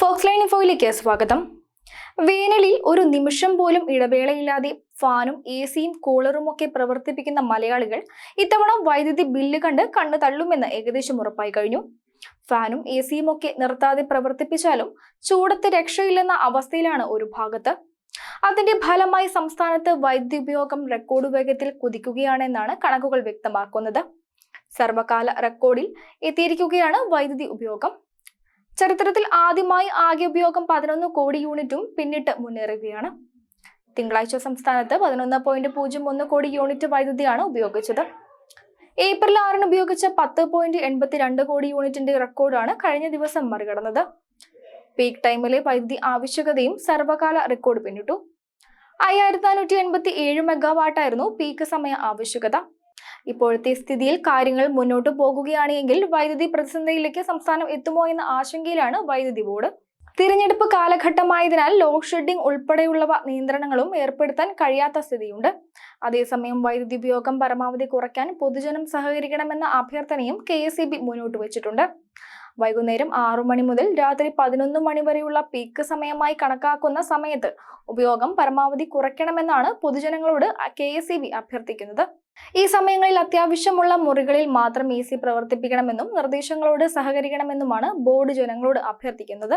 Fox line ഇൻഫോയിലേക്ക് സ്വാഗതം. വേനലിൽ ഒരു നിമിഷം പോലും ഇടവേളയില്ലാതെ ഫാനും എ സിയും കൂളറും ഒക്കെ പ്രവർത്തിപ്പിക്കുന്ന മലയാളികൾ ഇത്തവണ വൈദ്യുതി ബില്ല് കണ്ട് കണ്ണു തള്ളുമെന്ന് ഏകദേശം ഉറപ്പായി കഴിഞ്ഞു. ഫാനും എ സിയും ഒക്കെ നിർത്താതെ പ്രവർത്തിപ്പിച്ചാലും ചൂടത്ത് രക്ഷയില്ലെന്ന അവസ്ഥയിലാണ് ഒരു ഭാഗത്ത്. അതിന്റെ ഫലമായി സംസ്ഥാനത്ത് വൈദ്യുതി ഉപയോഗം റെക്കോർഡ് വേഗത്തിൽ കുതിക്കുകയാണെന്നാണ് കണക്കുകൾ വ്യക്തമാക്കുന്നത്. സർവകാല റെക്കോർഡിൽ എത്തിയിരിക്കുകയാണ് വൈദ്യുതി ഉപയോഗം. ചരിത്രത്തിൽ ആദ്യമായി ആകെ ഉപയോഗം പതിനൊന്ന് കോടി യൂണിറ്റും പിന്നിട്ട് മുന്നേറുകയാണ്. തിങ്കളാഴ്ച സംസ്ഥാനത്ത് പതിനൊന്ന് പോയിന്റ് പൂജ്യം ഒന്ന് കോടി യൂണിറ്റ് വൈദ്യുതിയാണ് ഉപയോഗിച്ചത്. ഏപ്രിൽ ആറിന് ഉപയോഗിച്ച പത്ത് പോയിന്റ് എൺപത്തിരണ്ട് കോടി യൂണിറ്റിന്റെ റെക്കോർഡാണ് കഴിഞ്ഞ ദിവസം മറികടന്നത്. പീക്ക് ടൈമിലെ വൈദ്യുതി ആവശ്യകതയും സർവകാല റെക്കോർഡ് പിന്നിട്ടു. അയ്യായിരത്തി നാനൂറ്റി എൺപത്തി ഏഴ് മെഗാവാട്ടായിരുന്നു പീക്ക് സമയ ആവശ്യകത. ഇപ്പോഴത്തെ സ്ഥിതിയിൽ കാര്യങ്ങൾ മുന്നോട്ട് പോകുകയാണെങ്കിൽ വൈദ്യുതി പ്രതിസന്ധിയിലേക്ക് സംസ്ഥാനം എത്തുമോ എന്ന ആശങ്കയിലാണ് വൈദ്യുതി ബോർഡ്. തിരഞ്ഞെടുപ്പ് കാലഘട്ടമായതിനാൽ ലോഡ് ഷെഡിംഗ് ഉൾപ്പെടെയുള്ളവ നിയന്ത്രണങ്ങളും ഏർപ്പെടുത്താൻ കഴിയാത്ത സ്ഥിതിയുണ്ട്. അതേസമയം വൈദ്യുതി ഉപയോഗം പരമാവധി കുറയ്ക്കാൻ പൊതുജനം സഹകരിക്കണമെന്ന അഭ്യർത്ഥനയും കെ മുന്നോട്ട് വെച്ചിട്ടുണ്ട്. വൈകുന്നേരം ആറു മണി മുതൽ രാത്രി പതിനൊന്ന് മണി വരെയുള്ള പീക്ക് സമയമായി കണക്കാക്കുന്ന സമയത്ത് ഉപയോഗം പരമാവധി കുറയ്ക്കണമെന്നാണ് പൊതുജനങ്ങളോട് കെ അഭ്യർത്ഥിക്കുന്നത്. ഈ സമയങ്ങളിൽ അത്യാവശ്യമുള്ള മുറികളിൽ മാത്രം എ സി പ്രവർത്തിപ്പിക്കണമെന്നും നിർദ്ദേശങ്ങളോട് സഹകരിക്കണമെന്നുമാണ് ബോർഡ് ജനങ്ങളോട് അഭ്യർത്ഥിക്കുന്നത്.